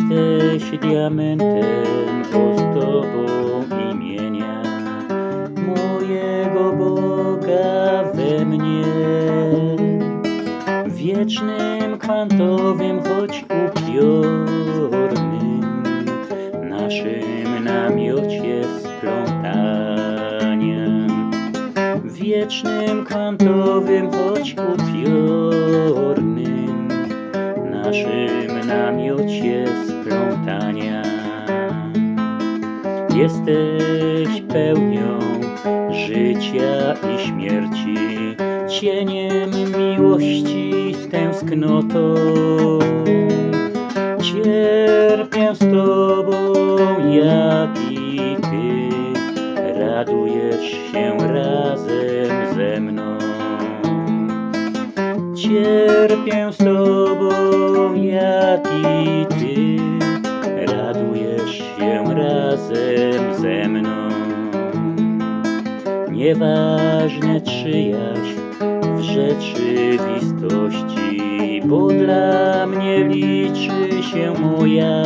Jesteś diamentem ozdobą imienia mojego Boga we mnie. Wiecznym kwantowym, choć upiornym, naszym namiocie splątania. Wiecznym kwantowym, choć upiornym, naszym namiocie Jesteś pełnią życia i śmierci, cieniem miłości, tęsknotą. Cierpię z Tobą, jak i Ty, radujesz się razem ze mną. Cierpię z Tobą, jak i się razem ze mną. Nieważne czyjaś w rzeczywistości, bo dla mnie liczy się moja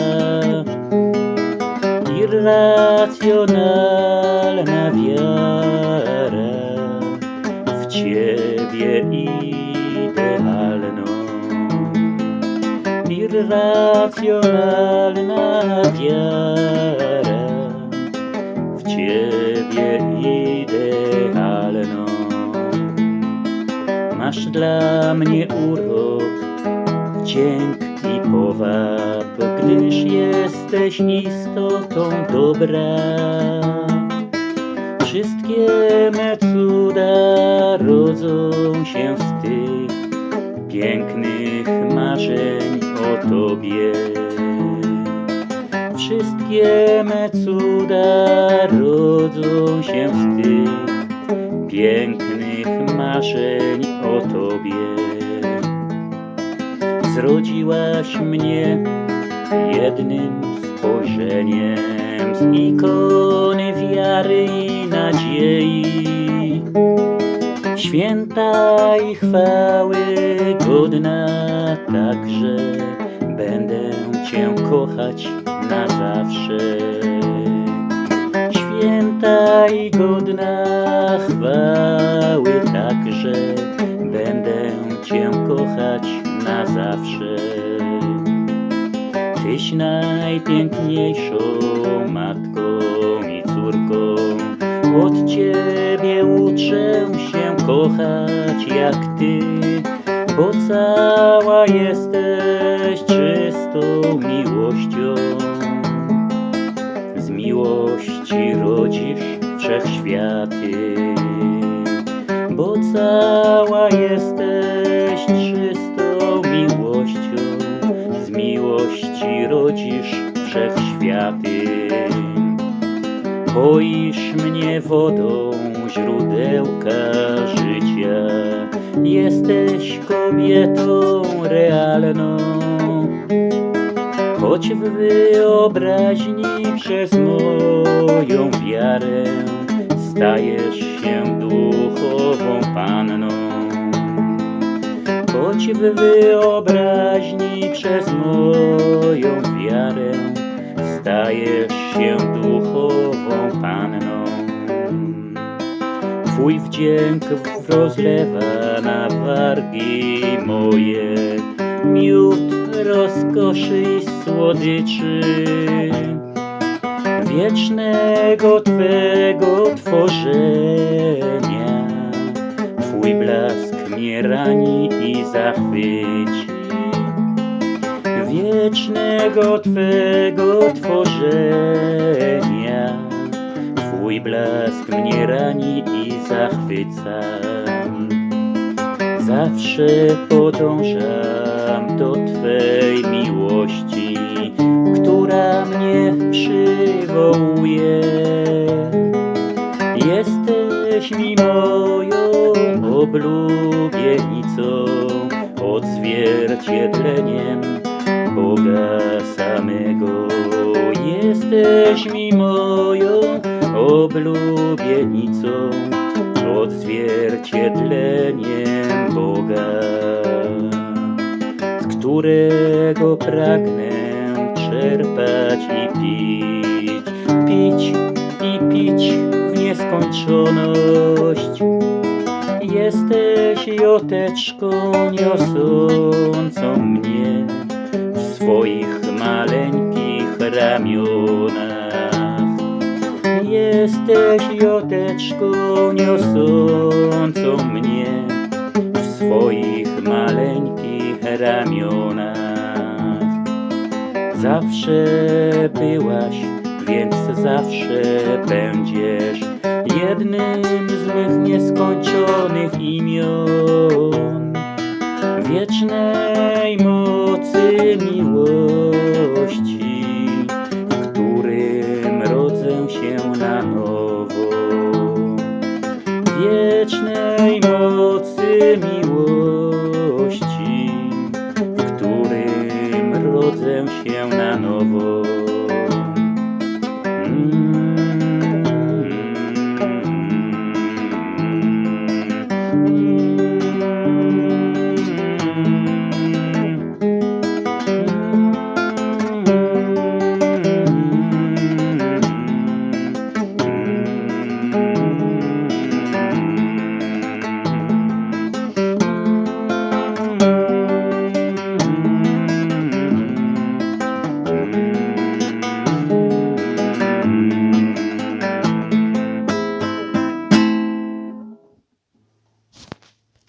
irracjonalna wiara w Ciebie idealną. Irracjonalna wiara w Ciebie idealną. Masz dla mnie urok, wdzięk i powab, gdyż jesteś istotą dobra. Wszystkie me cuda rodzą się z tych pięknych marzeń o Tobie. Wszystkie me cuda rodzą się z tych pięknych marzeń o Tobie. Zrodziłaś mnie jednym spojrzeniem z ikony wiary i nadziei. Święta i chwały godna także będę Cię kochać na zawsze. Święta i godna chwały także będę Cię kochać na zawsze. Tyś najpiękniejszą matką i córką, od Ciebie uczę się kochać jak Ty, bo cała jesteś czystą miłością. Z miłości rodzisz wszechświaty, bo cała jesteś czystą miłością. Z miłości rodzisz wszechświaty. Poisz mnie wodą źródełka życia. Jesteś kobietą realną. Choć w wyobraźni przez moją wiarę stajesz się duchową panną. Choć w wyobraźni przez moją wiarę stajesz się duchową panną. Twój wdzięk rozlewa na wargi moje miód rozkoszy i słodyczy wiecznego Twego tworzenia. Twój blask mnie rani i zachwyci wiecznego Twego tworzenia. Twój blask mnie rani i zachwyca. Zawsze podążam do Twej miłości, która mnie przywołuje. Jesteś mi moją oblubienicą, odzwierciedleniem Boga samego. Jesteś mi moją oblubienicą, odzwierciedleniem Boga, z którego pragnę czerpać i pić, pić i pić w nieskończoność. Jesteś joteczką niosącą mnie w swoich maleńkich ramionach. Jesteś joteczką niosącą mnie w swoich maleńkich ramionach. Zawsze byłaś, więc zawsze będziesz jednym z mych nieskończonych imion. Wiecznej mocy miłości, się na nowo. Wiecznej mocy miłości, w którym rodzę się na